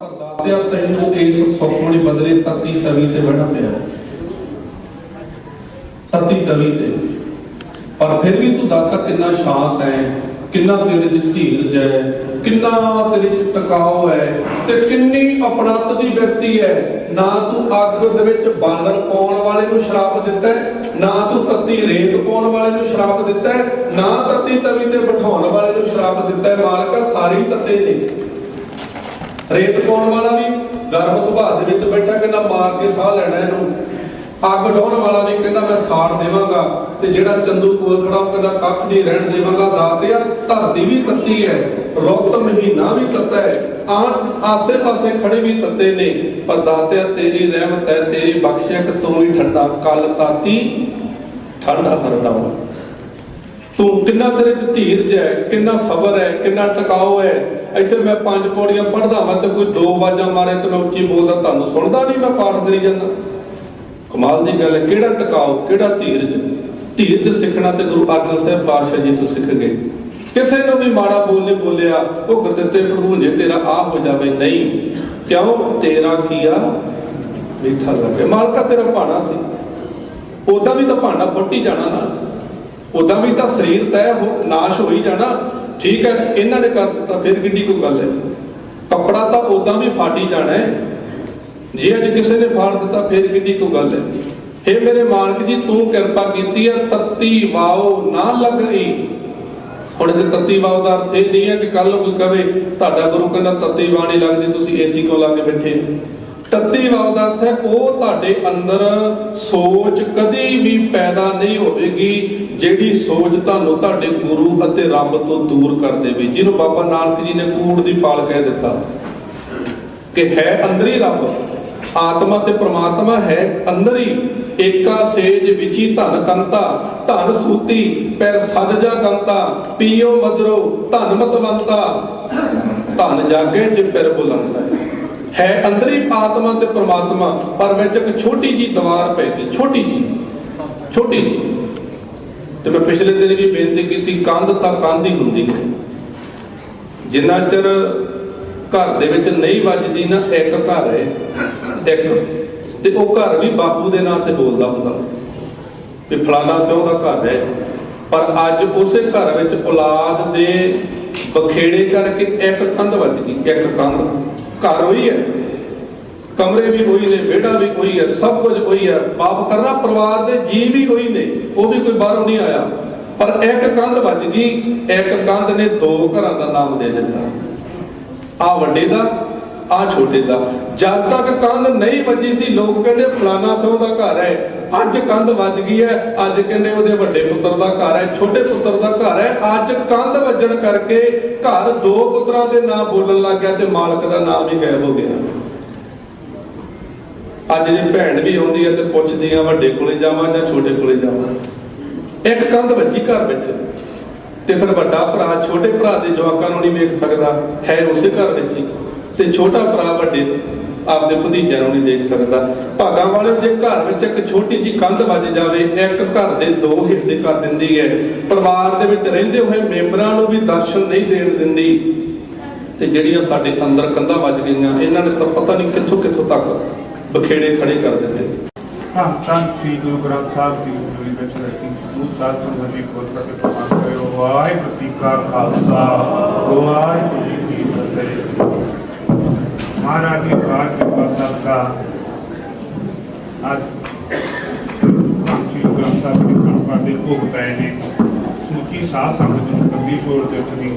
ਦਾਤਿਆ ਤੈਨੂੰ ਇਸ ਸੁਖਮਣੀ ਬਦਲੇ ਤਤੀ ਤਵੀ ਤੇ ਬਹਿਣਾ ਪਿਆ ਤਤੀ ਤਵੀ ਤੇ। ਪਰ ਫਿਰ ਵੀ ਤੂੰ ਦਾਤਾ ਕਿੰਨਾ ਸ਼ਾਂਤ ਹੈ ਕਿੰਨਾ ਤੇਰੇ ਚ ਧੀਰਜ ਹੈ ਕਿੰਨਾ ਤੇਰੇ ਚ ਟਿਕਾਓ ਹੈ ਤੇ ਕਿੰਨੀ ਅਪਣਤ ਦੀ ਵਿਅਕਤੀ ਹੈ। ਨਾ ਤੂੰ ਅੱਗ ਦੇ ਵਿੱਚ ਬਾਲਣ ਪਾਉਣ ਵਾਲੇ ਨੂੰ ਸ਼ਰਾਪ ਦਿੱਤਾ ਨਾ ਤੂੰ ਤੱਤੀ ਰੇਤ ਪਾਉਣ ਵਾਲੇ ਨੂੰ ਸ਼ਰਾਪ ਦਿੱਤਾ ਹੈ, ਨਾ ਤੱਤੀ ਤਵੀ ਤੇ ਬਿਠਾਉਣ ਵਾਲੇ ਨੂੰ ਸ਼ਰਾਪ ਦਿੱਤਾ ਹੈ। ਮਾਲਕਾ ਸਾਰੇ ਤੱਤੇ ਨੇ। ਰੇਤ ਪਾਉਣ ਵਾਲਾ ਵੀ ਗਰਮ ਸੁਭਾਅ ਦੇ ਵਿੱਚ ਬੈਠਾ ਕਹਿੰਦਾ ਮਾਰ ਕੇ ਸਾਹ ਲੈਣਾ ਇਹਨੂੰ। ਅੱਗ ਡਾਉਣ ਵਾਲਾ ਵੀ ਕਹਿੰਦਾ ਮੈਂ ਸਾੜ ਦੇਵਾਂਗਾ ਤੇ ਜਿਹੜਾ ਚੰਦੂ ਕੋਲ ਖੜਾ ਉਹ ਕਹਿੰਦਾ ਕੱਖ ਨਹੀਂ ਰਹਿਣ ਦੇਵਾਂਗਾ ਦਾਤਿਆ ਧਰਤੀ ਵੀ ਤੱਤੀ ਹੈ, ਰੁੱਤ ਮਹੀਨਾ ਵੀ ਤੱਤਾ ਹੈ ਆਹ ਆਸੇ ਪਾਸੇ ਖੜੇ ਵੀ ਤੱਤੇ ਨੇ, ਪਰ ਦਾਤਿਆ ਤੇਰੀ ਰਹਿਮਤ ਹੈ, ਤੇਰੀ ਬਖਸ਼ਿਸ਼ ਤੂੰ ਹੀ ਠੰਡਾ ਕੱਲ ਤਾਤੀ ਠੰਡਾ ਹਰਦਾਵਾ ਤੂੰ ਕਿੰਨਾ ਤੇਰੇ ਚ ਧੀਰਜ ਹੈ, ਕਿੰਨਾ ਸਬਰ ਹੈ, ਕਿੰਨਾ ਟਿਕਾਓ ਹੈ। ਇੱਥੇ ਮੈਂ ਪੰਜ ਪੌੜੀਆਂ ਪੜ੍ਹਦਾ ਮੈਂ ਤੇ ਕੋਈ ਦੋ ਆਵਾਜ਼ਾਂ ਮਾਰੇ ਤੇ ਮੈਂ ਉੱਚੀ ਬੋਲਦਾ, ਤੁਹਾਨੂੰ ਸੁਣਦਾ ਨਹੀਂ, ਮੈਂ ਪਾਠ ਕਰੀ ਜਾਂਦਾ। ਕਮਾਲ ਦੀ ਗੱਲ ਹੈ, ਕਿਹੜਾ ਟਿਕਾਓ ਕਿਹੜਾ ਧੀਰਜ? ਧੀਰਜ ਸਿੱਖਣਾ ਤੇ ਗੁਰੂ ਅਰਜਨ ਸਾਹਿਬ ਪਾਤਸ਼ਾਹ ਜੀ ਤੋਂ ਸਿੱਖ ਗਏ ਕਿਸੇ ਨੂੰ ਵੀ ਮਾੜਾ ਬੋਲ ਨਹੀਂ ਬੋਲਿਆ, ਉਹ ਗੁਰਦਿੱਤੇ ਪ੍ਰਭੂ ਤੇਰਾ ਆ ਹੋ ਜਾਵੇ, ਨਹੀਂ। ਕਿਉਂ? ਤੇਰਾ ਕੀਆ ਮਿੱਠਾ ਲੱਗੇ। ਮਾਲਕਾ ਤੇਰਾ ਭਾਣਾ ਸੀ। ਉਦਾਂ ਵੀ ਤਾਂ ਭਾਂਡਾ ਫੁੱਟ ਹੀ ਜਾਣਾ ਨਾ। ਉਦਾਂ ਵੀ ਤਾਂ ਸਰੀਰ ਤੈ ਨਾਸ਼ ਹੋ ਜਾਣਾ। ਠੀਕ ਹੈ, ਇਹਨਾਂ ਨੇ ਕਰ ਦਿੱਤਾ, ਫਿਰ ਕਿੰਨੀ ਕੋਈ ਗੱਲ ਹੈ। ਕੱਪੜਾ ਤਾਂ ਉਦਾਂ ਵੀ ਫਾਟੀ ਜਾਣਾ ਹੈ। ਜੇ ਅੱਜ ਕਿਸੇ ਨੇ ਫਾੜ ਦਿੱਤਾ, ਫਿਰ ਕਿੰਨੀ ਕੋਈ ਗੱਲ ਹੈ। हे ਮੇਰੇ ਮਾਲਕ ਜੀ, ਤੂੰ ਕਿਰਪਾ ਕੀਤੀ ਹੈ, ਤੱਤੀ ਵਾਓ ਨਾ ਲੱਗਈ। ਹੁਣ ਜੇ ਤੱਤੀ ਵਾਓ ਦਾ ਅਰਥ ਇਹ ਨਹੀਂ ਹੈ ਕਿ ਕੱਲ ਨੂੰ ਕੋਈ ਕਵੇ ਤੁਹਾਡਾ ਗੁਰੂ ਕਹਿੰਦਾ ਤੱਤੀ ਵਾਹ ਨਹੀਂ ਲੱਗਦੀ, ਤੁਸੀਂ ਏਸੀ ਕੋਲ ਲਾ ਕੇ ਬੈਠੇ ਹੋ ਤੱਤੀ ਵਾਓ ਦਾ ਅਰਥ ਹੈ, ਉਹ ਤੁਹਾਡੇ ਅੰਦਰ ਸੋਚ ਕਦੀ ਵੀ ਪੈਦਾ ਨਹੀਂ ਹੋਵੇਗੀ, ਜਿਹੜੀ ਸੋਚ ਤੁਹਾਨੂੰ ਤੁਹਾਡੇ ਗੁਰੂ ਅਤੇ ਰੱਬ ਤੋਂ ਦੂਰ ਕਰ ਦੇਵੇ। ਜਿਹਨੂੰ ਬਾਬਾ ਨਾਨਕ ਜੀ ਨੇ ਕੂੜ ਦੀ ਪਾਲ ਕਹਿ ਦਿੱਤਾ ਕਿ ਹੈ ਅੰਦਰ ਹੀ ਰੱਬ, ਆਤਮਾ ਤੇ ਪ੍ਰਮਾਤਮਾ ਹੈ ਅੰਦਰ। ਹੀ ਏਕਾ ਸੇਜ ਵਿਚੀ ਧਨ ਕੰਤਾ, ਧਨ ਸੂਤੀ, ਪੈਰ ਸਜ ਕੰਤਾ, ਪੀਓ ਮਦਰੋ ਧਨ ਮਤਵੰਤਾ। ਧਨ ਜਾਗੇ ਜੇ ਪੈਰ ਬੁਲੰਦਾ ਹੈ। ਹੈ ਅੰਦਰ ਹੀ ਆਤਮਾ ਤੇ ਪਰਮਾਤਮਾ, ਪਰ ਵਿੱਚ ਇੱਕ ਛੋਟੀ ਜੀ ਦੀਵਾਰ ਪੈ ਗਈ ਛੋਟੀ ਜੀ ਛੋਟੀ ਜੀ ਤੇ ਮੈਂ ਪਿਛਲੇ ਦਿਨ ਵੀ ਬੇਨਤੀ ਕੀਤੀ, ਕੰਧ ਤਾਂ ਕੰਧ ਹੀ ਹੁੰਦੀ ਹੈ। ਜਿੰਨਾ ਚਿਰ ਘਰ ਦੇ ਵਿੱਚ ਨਹੀਂ ਵੱਜਦੀ ਨਾ ਇੱਕ ਘਰ ਹੈ, ਇੱਕ। ਤੇ ਉਹ ਘਰ ਵੀ ਬਾਪੂ ਦੇ ਨਾਂ ਤੇ ਬੋਲਦਾ ਹੁੰਦਾ। ਤੇ ਫਲਾਣਾ ਸਿਓ ਦਾ ਘਰ ਹੈ। ਪਰ ਅੱਜ ਉਸੇ ਘਰ ਵਿੱਚ ਔਲਾਦ ਦੇ ਬਖੇੜੇ ਕਰਕੇ ਇੱਕ ਕੰਧ ਵੱਜ ਗਈ, ਇੱਕ ਕੰਧ। ਘਰ ਹੋਈ ਹੈ, ਕਮਰੇ ਵੀ ਉਹੀ ਨੇ, ਵਿਹੜਾ ਵੀ ਉਹੀ ਹੈ, ਸਭ ਕੁਝ ਉਹੀ ਹੈ। ਬਾਪ ਕਰਨਾ, ਪਰਿਵਾਰ ਦੇ ਜੀ ਵੀ ਉਹੀ ਨੇ, ਉਹ ਵੀ ਕੋਈ ਬਾਹਰੋਂ ਨਹੀਂ ਆਇਆ। ਪਰ ਇੱਕ ਕੰਧ ਵੱਜ ਗਈ, ਇੱਕ ਕੰਧ ਨੇ ਦੋ ਘਰਾਂ ਦਾ ਨਾਮ ਦੇ ਦਿੱਤਾ। ਆ ਵੱਡੇ ਦਾ ਆ ਛੋਟੇ ਦਾ। ਜਦ ਤੱਕ ਕੰਧ ਨਹੀਂ ਵੱਜੀ ਸੀ, ਲੋਕ ਕਹਿੰਦੇ ਫਲਾਣਾ ਸਹੁੰ ਦਾ ਘਰ ਹੈ। ਅੱਜ ਕੰਧ ਵੱਜ ਗਈ ਹੈ। ਅੱਜ ਕਹਿੰਦੇ ਉਹਦੇ ਵੱਡੇ ਪੁੱਤਰ ਦਾ ਘਰ ਹੈ, ਛੋਟੇ ਪੁੱਤਰ ਦਾ ਘਰ ਹੈ। ਅੱਜ ਕੰਧ ਵੱਜਣ ਕਰਕੇ ਘਰ ਦੋ ਪੁੱਤਰਾਂ ਦੇ ਨਾਮ ਬੋਲਣ ਲੱਗ ਗਿਆ ਤੇ ਮਾਲਕ ਦਾ ਨਾਮ ਹੀ ਗਾਇਬ ਹੋ ਗਿਆ। ਅੱਜ ਦੀ ਭੈਣ ਵੀ ਆਉਂਦੀ ਹੈ ਤੇ ਪੁੱਛਦੀ ਆ, ਵੱਡੇ ਕੋਲੇ ਜਾਵਾਂ ਜਾਂ ਛੋਟੇ ਕੋਲੇ ਜਾਵਾਂ? ਇੱਕ ਕੰਧ ਵੱਜੀ ਘਰ ਵਿੱਚ ਤੇ ਫਿਰ ਵੱਡਾ ਭਰਾ, ਛੋਟੇ ਭਰਾ ਦੇ ਜਵਾਕਾਂ ਨੂੰ ਨਹੀਂ ਵੇਖ ਸਕਦਾ। ਹੈ ਉਸੇ ਘਰ ਵਿੱਚ ਹੀ। ਤੇ ਛੋਟਾ ਭਰਾ ਵੱਡੇ ਆਪਦੇ ਭਤੀਜਿਆਂ ਨੂੰ ਨਹੀਂ ਦੇਖ ਸਕਦਾ। ਭਾਗਾਂ ਵਾਲੇ ਜੇ ਘਰ ਵਿੱਚ ਇੱਕ ਛੋਟੀ ਜੀ ਕੰਧ ਵੱਜ ਜਾਵੇ ਇੱਕ ਘਰ ਦੇ ਦੋ ਹਿੱਸੇ ਕਰ ਦਿੰਦੀ ਹੈ। ਪਰਿਵਾਰ ਦੇ ਵਿੱਚ ਰਹਿੰਦੇ ਹੋਏ ਮੈਂਬਰਾਂ ਨੂੰ ਵੀ ਦਰਸ਼ਨ ਨਹੀਂ ਦੇਣ ਦਿੰਦੀ। ਤੇ ਜਿਹੜੀਆਂ ਸਾਡੇ ਅੰਦਰ ਕੰਧਾਂ ਵੱਜ ਗਈਆਂ, ਇਹਨਾਂ ਨੇ ਤਾਂ ਪਤਾ ਨਹੀਂ ਕਿੱਥੋਂ ਕਿੱਥੋਂ ਤੱਕ ਬਖੇੜੇ ਖੜੇ ਕਰ ਦਿੱਤੇ। ਹਾਂ ਸੰਤ ਸ੍ਰੀ ਗੁਰੂ ਗ੍ਰੰਥ ਸਾਹਿਬ ਦੀ ਗੁਰੂ ਵਿੱਚ ਰੱਖੀ ਗੁਰੂ ਸਾਹਿਬ ਸੰਗਤ ਜੀ ਕੋਲ ਕਰਕੇ ਪ੍ਰਮਾਣ ਕਰਿਓ ਵਾਹਿਗੁਰੂ ਜੀ ਕਾ ਖਾਲਸਾ, ਵਾਹਿਗੁਰੂ ਜੀ ਕੀ ਫਤਿਹ। ਮਹਾਰਾਜ ਦੀ ਬਾਤ ਕਿਰਪਾ ਸਾਹਿਬ ਦਾ ਅੱਜ ਸੰਤ ਗ੍ਰੰਥ ਸਾਹਿਬ ਦੀ ਕਿਰਪਾ ਦੇ ਭੋਗ ਪਏ ਨੇ ਸੂਚੀ ਸਾਧ ਸੰਗਤ ਨੂੰ ਕੰਦੀ ਸ਼ੋਰ ਤੇ ਉਚਰੀ